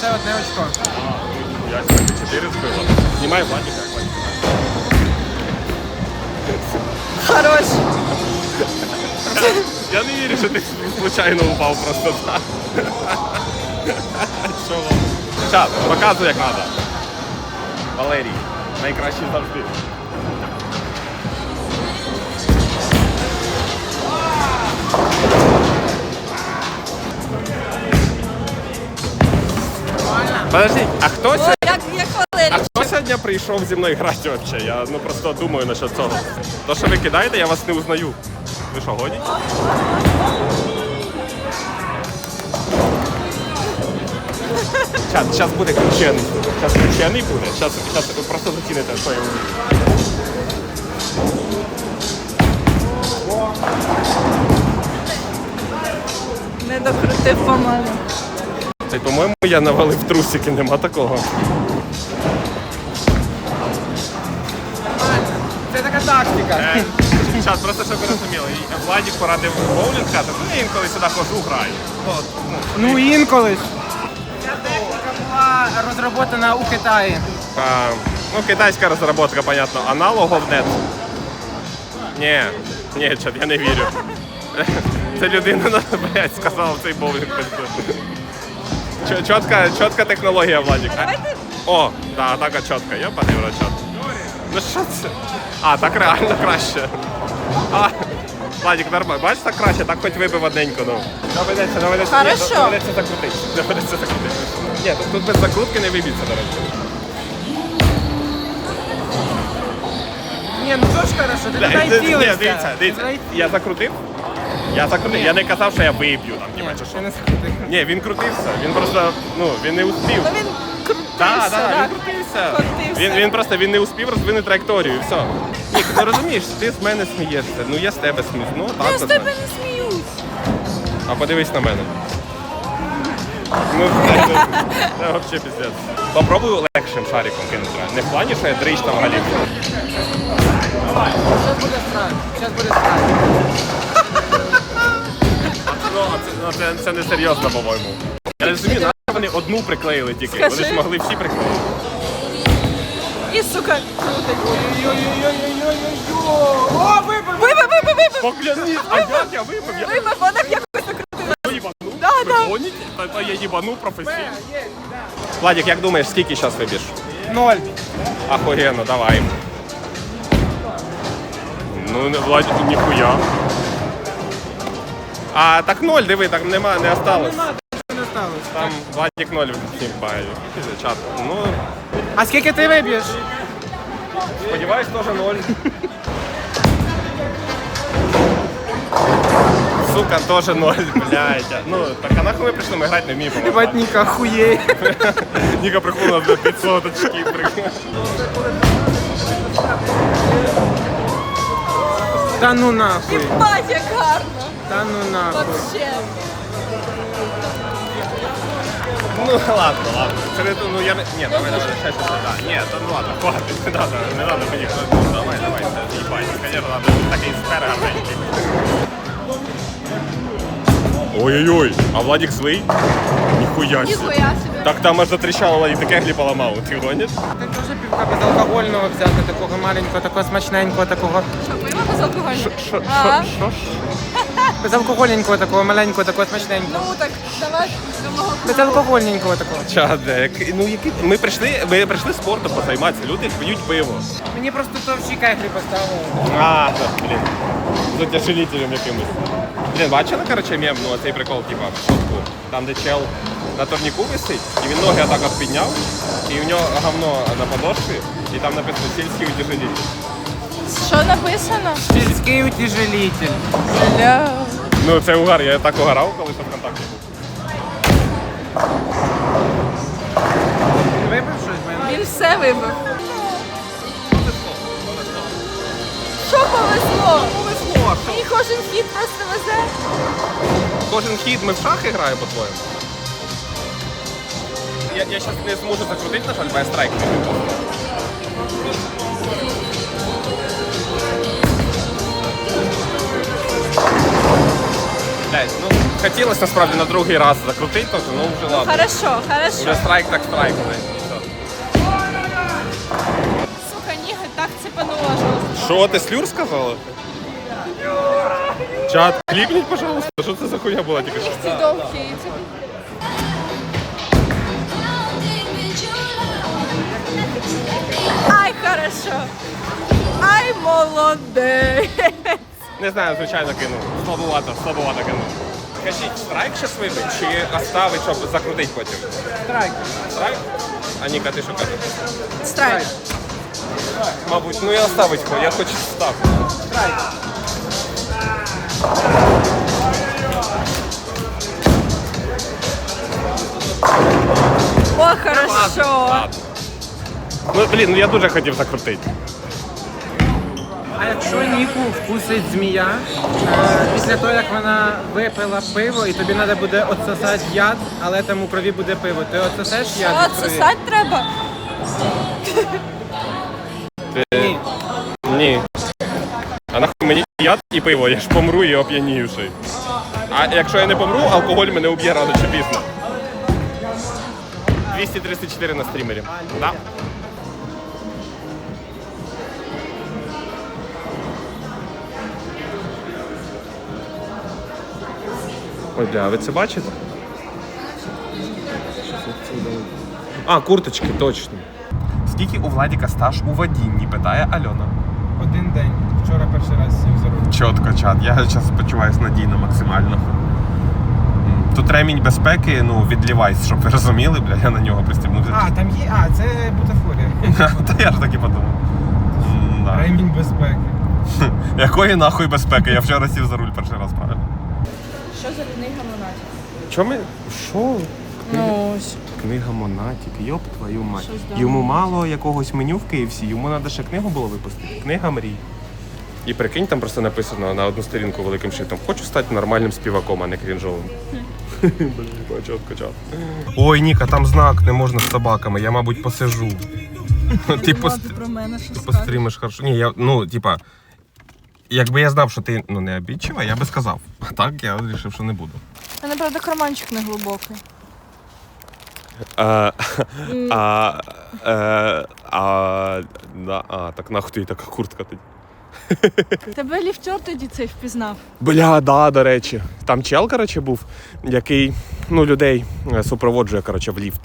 це одне очко. Я сьогодні 4 збила. Знімай Владіка, як Владік. Хорош. Я не вірю, що ти случайно упав просто так. Що вам? Чат, показуй як треба. Валерій, найкращий завжди. Подожди, а хто сьогодні? Як, як А Валерій. хто сьогодні прийшов зі мною грати взагалі? Я ну просто думаю насчет цього. То, що ви кидаєте, я вас не узнаю. Ви що, годі? Чат, зараз буде кручений. Зараз кручений буде. Зараз, зараз ви просто заціните, що я вмію. Не докрутив. Та й, по-моєму, я навалив трусики, нема такого. Це така тактика. Час, просто щоб ви розуміли. І Владік порадив боулінг сказати, ну я інколи сюди хожу, граю. От, ну, Ну інколи. ж. Ця техніка була розроблена у Китаї. А, ну, китайська розробка, понятно. Аналогов нет. Ні, ні, чат, я не вірю. Це людина, блядь, сказала в цей боулінг. Чо- Чітка, чітка технологія, Владик. А- Давайте О, да, така чітка, я подивлю чат. Ну що це? А, так реально краще. А, Владик, нормально. Бачиш, так краще, так хоч вибив одненько, ну. Доведеться, доведеться. ні, Хорошо. Доведеться закрутити. Доведеться закрутити. Ні, тут, тут без закрутки не виб'ється, до речі. Ні, ну то ж хорошо, ти туди ні. Дивіться, дивіться. Я закрутив. Я закрутив. Я не казав, що я виб'ю там, Ні, ніби чи що. не скрутив. Ні, він крутився. Він просто, ну, він не успів. Ну він крутився, Так, так, да. він крутився. Крутився. Він, він просто він не успів розвинути траєкторію і все. Ні, ти розумієш, ти з мене смієшся. Ну я з тебе сміюсь. Ну так. Я з тебе не сміюсь. А подивись на мене. Ну, це, це, це взагалі піздець. Попробую легшим шариком кинути. Не в плані, що я дрищ там галів. Зараз буде страх. Зараз буде страх. Ну, це, це, не серйозно, по-моєму. Я не розумію, на вони одну приклеїли тільки. Вони ж Скажи. могли всі приклеїти. І, сука, крутить. О, вибив! Вибив, вибив, вибив. Поклянись, а як я випив? Я Вибив, вона б якось накрутила. їбану. Да, да. Ви гоните? Та, та я їбану професійно. Владик, як думаєш, скільки зараз виб'єш? Ноль. Охуєнно, давай. Ну, не, Владик, ніхуя. А, так ноль, диви, так нема, не осталось. Нема, не сталося. Там Владик ноль всім. Чат. Ну, А скільки ти виб'єш? сподіваюсь, теж ноль. Сука, теж ноль, блядь. Ну, так а нахуй ми прийшли, ми грати не вміємо. Ебать, Ніка, хуєй. Ніка приходила до 500 очків. Та ну нахуй. Бать, як гарно. Та ну нахуй. Вообще. Ну ладно, ладно. Це не то, ну я не. Ні, давай, давай, ще щось. Да. Ні, то ну ладно, хватить, не надо, не надо мені. Ну, Давай, давай, це їбать. Звісно, надо такий гарненький. Ой-ой-ой, а Владик злий? Ніхуя себе. Ніхуя собі. Так там аж затріщало і таке глі поламав. Ти гониш? Ти теж півка безалкогольного взяти, такого маленького, такого смачненького, такого. Що, пиво безалкогольне? Що, що, що, що? Безалкогольненького, такого маленького, такого смачненького. Ну так, давай до мого. Безалкогольненького такого. Чаде, як- ну які ми прийшли, ми прийшли спортом позайматися. Люди п'ють пиво. Мені просто то в кайфлі поставили. А, да, блін. З утяжелителем якимось. Блін, бачили, короче, мем, ну цей прикол, типа, в шутку. Там, де чел на турніку висить, і він ноги отак от підняв, і в нього говно на подошві, і там написано сільський утяжелитель. Що написано? Сільський утяжелитель. Бля. Ну, це угар, я так угорав, коли ще в контакті був. Вибив щось мене? Він все вибив. Що повезло? Повезло? Мені кожен хід просто везе. Кожен хід ми в шахи граємо, по-твоєму. Я, я зараз не зможу закрутити, на жаль, бо я страйк Блядь, ну Хотілося насправді на другий раз закрутити, то, ну вже ладно. Хорошо, хорошо. Вже страйк так страйк. знаєш, все. Сука, ніга так цепанула жорстко. Що, ти слюр сказала? Чат, кліпніть, пожалуйста. Що це за хуйня була тільки що? Ці довгі. Це... Ай, хорошо. Ай, молодець. Не знаю, звичайно кинув. Слабовато, слабовато кинув. Кажіть, страйк ще вибить чи оставить, щоб закрутити потім? Страйк. Страйк? А Ніка, ти що кажеш? Страйк. Мабуть, ну і оставить, бо я хочу став. О, хорошо. Ладно. Ну, блін, ну я дуже хотів закрутити. А якщо Ніку вкусить змія, е, після того як вона випила пиво, і тобі треба буде отсосати яд, але там у крові буде пиво, ти отсосеш яд? Що, від крові? сосать треба? Ні. Ні. А нахуй мені яд і пиво, я ж помру і оп'янівший. А якщо я не помру, алкоголь мене уб'є рано чи пізно. 234 на стрімері. Да? Ой, бля, а ви це бачите? А, курточки, точно. Скільки у Владіка стаж у водінні, питає Альона. Один день. Вчора перший раз сів за руль. Чітко, чат. Я зараз почуваюся надійно максимально. Тут ремінь безпеки, ну, від Levi's, щоб ви розуміли, бля, я на нього пристібнувся. А, там є. А, це бутафорія. Та я ж так і подумав. Ремінь безпеки. Якої нахуй безпеки? Я вчора сів за руль перший раз, правильно? Що за книга Монатік? Чому ми. Що? Ну, ось. Книга Монатік, йоп твою мать. Щось да. Йому мало якогось меню в Київсі, йому треба ще книгу було випустити. Книга мрій. І прикинь, там просто написано на одну сторінку великим шрифтом Хочу стати нормальним співаком, а не крінжовим. Блін, чітко, чат. Ой, Ніка, там знак, не можна з собаками, я, мабуть, посижу. Ти пост... про мене пострімиш хорошо. Ні, я, ну, типа, якби я знав, що ти ну, не обідчива, я би сказав. А так я вирішив, що не буду. У мене, правда, карманчик не глибокий. А, а, е, а, да, а, так нахуй тобі така куртка тоді. Тебе ліфтер тоді цей впізнав. Бля, да, до речі. Там чел, коротше, був, який ну, людей е, супроводжує коротше, в ліфт.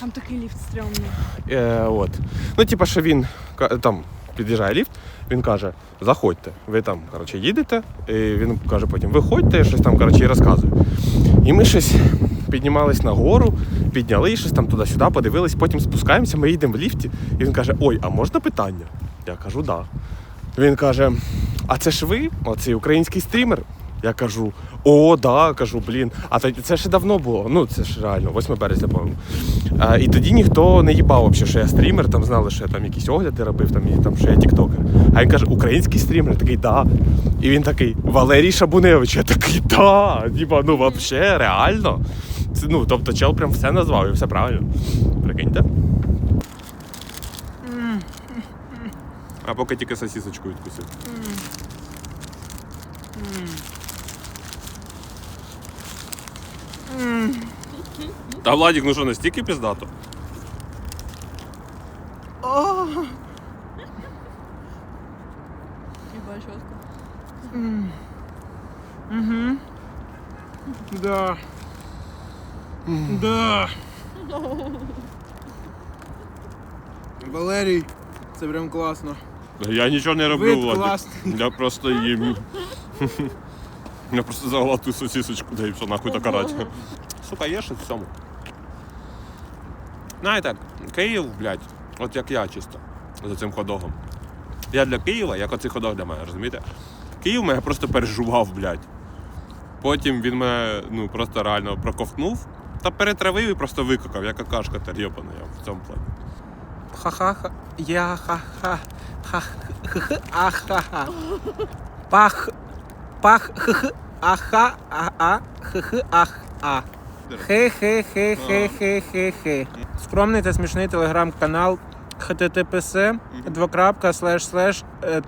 Там такий ліфт стрьомний. Е, от. Ну, типа, що він ка- там під'їжджає ліфт, він каже: заходьте, ви там коротше, їдете, і він каже потім, виходьте, щось там коротше, і розказує. І ми щось піднімались на гору, підняли щось там туди-сюди, подивились, потім спускаємося, ми їдемо в ліфті, і він каже: Ой, а можна питання? Я кажу, да. Він каже: А це ж ви, оцей український стрімер? Я кажу, о, да, кажу, блін. А це ще давно було. Ну, це ж реально, 8 березня, по-моєму. А, і тоді ніхто не їбав, що я стрімер, там знали, що я там якісь огляди робив, там, і, там, що я тіктокер. А він каже, український стрімер, я такий, да. І він такий, Валерій Шабуневич, я такий, да. Типа, ну вообще, реально. Це, ну, тобто чел прям все назвав і все правильно. Прикиньте. А поки тільки сосісочку відкусив. Та Владик, ну що, настільки піздато? Хіба чітко. Да. Да. Валерій, це прям класно. Я нічого не роблю, Вид Владик. класний. Я просто їм. Я просто заглатую сосісочку, да і все нахуй так орать. Сука, є щось в цьому. Знаєте, Київ, блядь, от як я чисто за цим ходогом. Я для Києва, як оцей ходок для мене, розумієте? Київ мене просто пережував, блядь. Потім він мене ну, просто реально проковтнув та перетравив і просто викакав, як какашка терйопана я в цьому плані. Ха-ха-ха. Я ха-ха. Ха-ха. Ахаха. Пах. Пах. Х-х. Аха. А-а. Х-х. Ах. А. Хе-хе-хе-хе-хе-хе-хе. Скромний та смішний телеграм-канал https двокрапка слеш слеш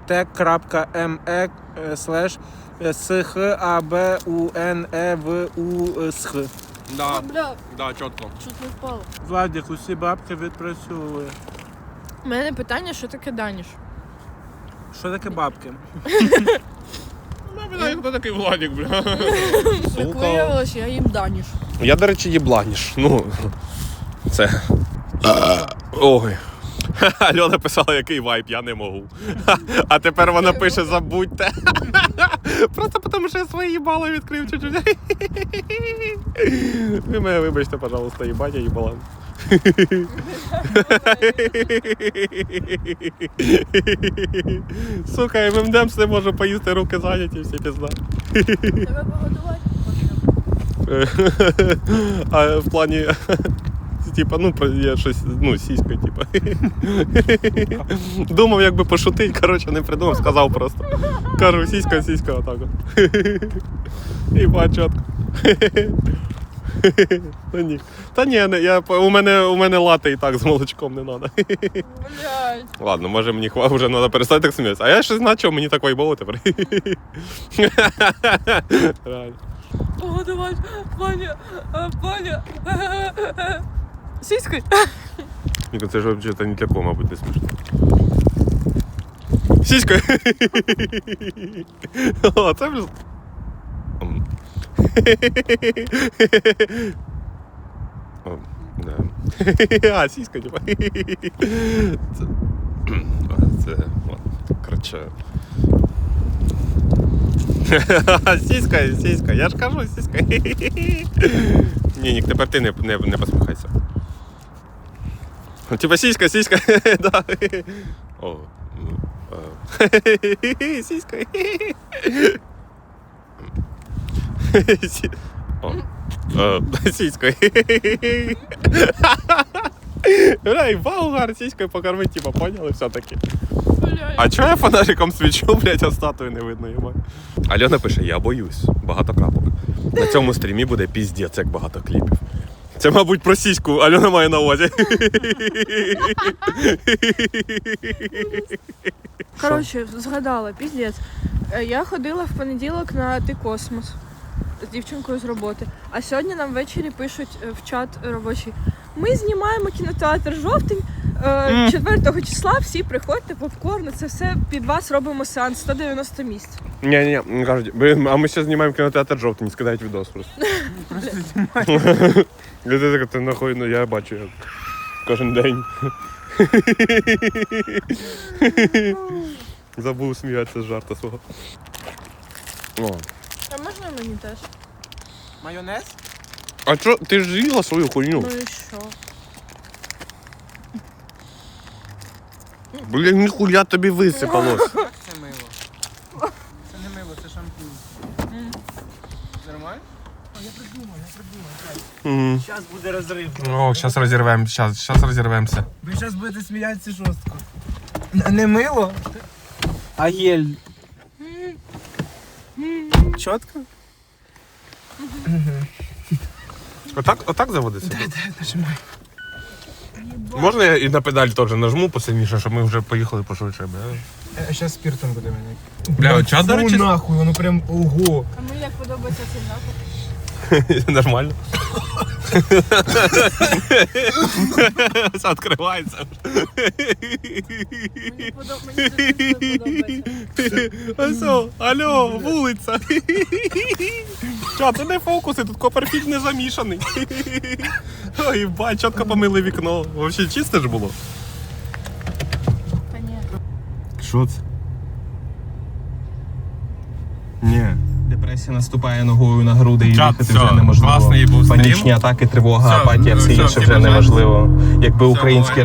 т.ме слеш С, Х, А, Б, У, Н, Е, В, У, С, Х. Да, Бля, да, чітко. чуть не впало. Владик, усі бабки відпрацьовує. У мене питання, що таке даніш? Що таке бабки? Хто такий Владик, бля? Як виявилось, я їм даніш. Я, до речі, їбланіш. Ну, це. Ой. Альона писала, який вайб, я не можу. А тепер вона пише забудьте. Просто тому, що я свої їбало відкрив чуть-чуть. Ви мене вибачте, пожалуйста, їбать, я їбалан. Сука, ММДМС не може поїсти, руки зайняті, всі пізда. Тебе погодувати? А в плані. Типа, ну, є щось, ну, сіська, типа. Думав, як би пошутить, коротше, не придумав, сказав просто. Кажу, сіська, сіська, отак. от. І чітко. Та ні. Та ні, не, я, у мене, у мене лати і так з молочком не треба. Ладно, може мені хва- вже треба перестати так сміятися. А я щось начав, мені так вайбово тепер. Реально. Погодувати, Ваня, Ваня. Сіською. Ніко, це ж взагалі ні для кого, мабуть, не смішно. Сіська! О, це. О, да. А, сіська, типа. Це. Це. Коротше. Сіська, сіська, я ж кажу, сіська. Ні, Нік, тепер ти не, не, не посміхайся. Типа сіська, сіська. да. О. Сіська. Е, Сіська. Бля, і болгар сіською покормить, типа, поняли все-таки. А чого я фонариком свічу, блядь, а статуї не видно йому? Альона пише, я боюсь, багато капок. На цьому стрімі буде піздець, як багато кліпів. Це, мабуть, про сіську Альона має на увазі. Коротше, згадала, піздець. Е, Я ходила в понеділок на Ти Космос з дівчинкою з роботи. А сьогодні нам ввечері пишуть е, в чат робочий. Ми знімаємо кінотеатр жовтень. е, 4 числа всі приходьте, попкорн, це все під вас робимо сеанс 190 місць. Ні, ні, кажуть, «Блін, а ми зараз знімаємо кінотеатр жовтень, скидають відос просто. Просто знімаю. Я ти така, ти нахуй, ну я бачу як кожен день. Забув сміятися з жарта свого. О. Мені теж? Майонез? А чо, ти ж їла свою хуйню? Ну і що? Блін, ніхуя тобі висипалось. Це мило. Це не мило, це шампунь. Нормально? О, я придумав, я придумав. Зараз буде розрив. О, зараз розірвемо, зараз, зараз розірвемося. Ви зараз будете сміятися жорстко. Не мило, а гель. Чітко? Отак, отак заводиться? Нажимай. Можна я і на педаль теж нажму посильніше, щоб ми вже поїхали пошвидше, бля? Зараз спіртом буде мене. Бля, от час, до Фу, речі, нахуй, воно прям ого. А мені як подобається цей запах. Нормально. Все відкривається. Мені подоб... мені подобається. Ось, алло, вулиця. Ча, це не фокуси, тут коперфік не замішаний. Ой, бать, чітко помили вікно. Взагалі чисте ж було. Та ні. Що це? Ні. Депресія наступає ногою на груди і Чат, дихати все, вже неможливо. класний був стрім. Панічні атаки, тривога, Все, апатія, ну, все інше всі вже неможливо. Якби Все, український бувай. реп